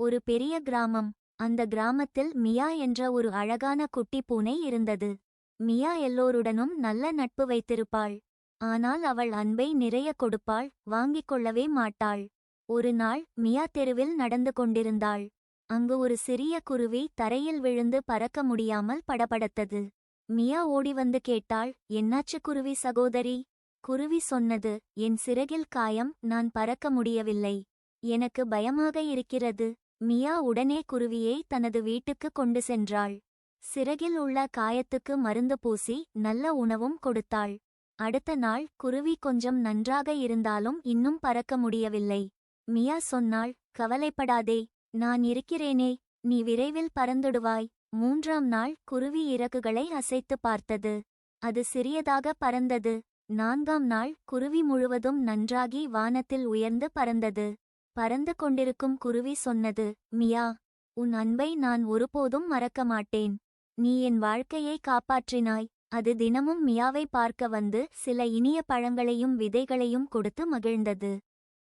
ஒரு பெரிய கிராமம். அந்த கிராமத்தில் மியா என்ற ஒரு அழகான குட்டி பூனை இருந்தது. மியா எல்லோருடனும் நல்ல நட்பு வைத்திருப்பாள். ஆனால் அவள் அன்பை நிறைய கொடுப்பாள் வாங்கிக் கொள்ளவே மாட்டாள். ஒரு நாள் மியா தெருவில் நடந்து கொண்டிருந்தாள். அங்கு ஒரு சிறிய குருவி தரையில் விழுந்து பறக்க முடியாமல் படபடத்தது. மியா ஓடி வந்து கேட்டாள் என்னாச்சு குருவி சகோதரி? குருவி சொன்னது என் சிறகில் காயம் நான் பறக்க முடியவில்லை. எனக்கு பயமாக இருக்கிறது. மியா உடனே குருவியை தனது வீட்டுக்கு கொண்டு சென்றாள். சிறகில் உள்ள காயத்துக்கு மருந்து பூசி நல்ல உணவும் கொடுத்தாள். அடுத்த நாள் குருவி கொஞ்சம் நன்றாக இருந்தாலும் இன்னும் பறக்க முடியவில்லை. மியா சொன்னாள் கவலைப்படாதே நான் இருக்கிறேனே நீ விரைவில் பறந்துடுவாய். மூன்றாம் நாள் குருவி இறகுகளை அசைத்து பார்த்தது. அது சிறியதாக பறந்தது. நான்காம் நாள் குருவி முழுவதும் நன்றாகி வானத்தில் உயர்ந்து பறந்தது. பறந்து கொண்டிருக்கும் குருவி சொன்னது மியா உன் அன்பை நான் ஒருபோதும் மறக்க மாட்டேன். நீ என் வாழ்க்கையை காப்பாற்றினாய். அது தினமும் மியாவை பார்க்க வந்து சில இனிய பழங்களையும் விதைகளையும் கொடுத்து மகிழ்ந்தது.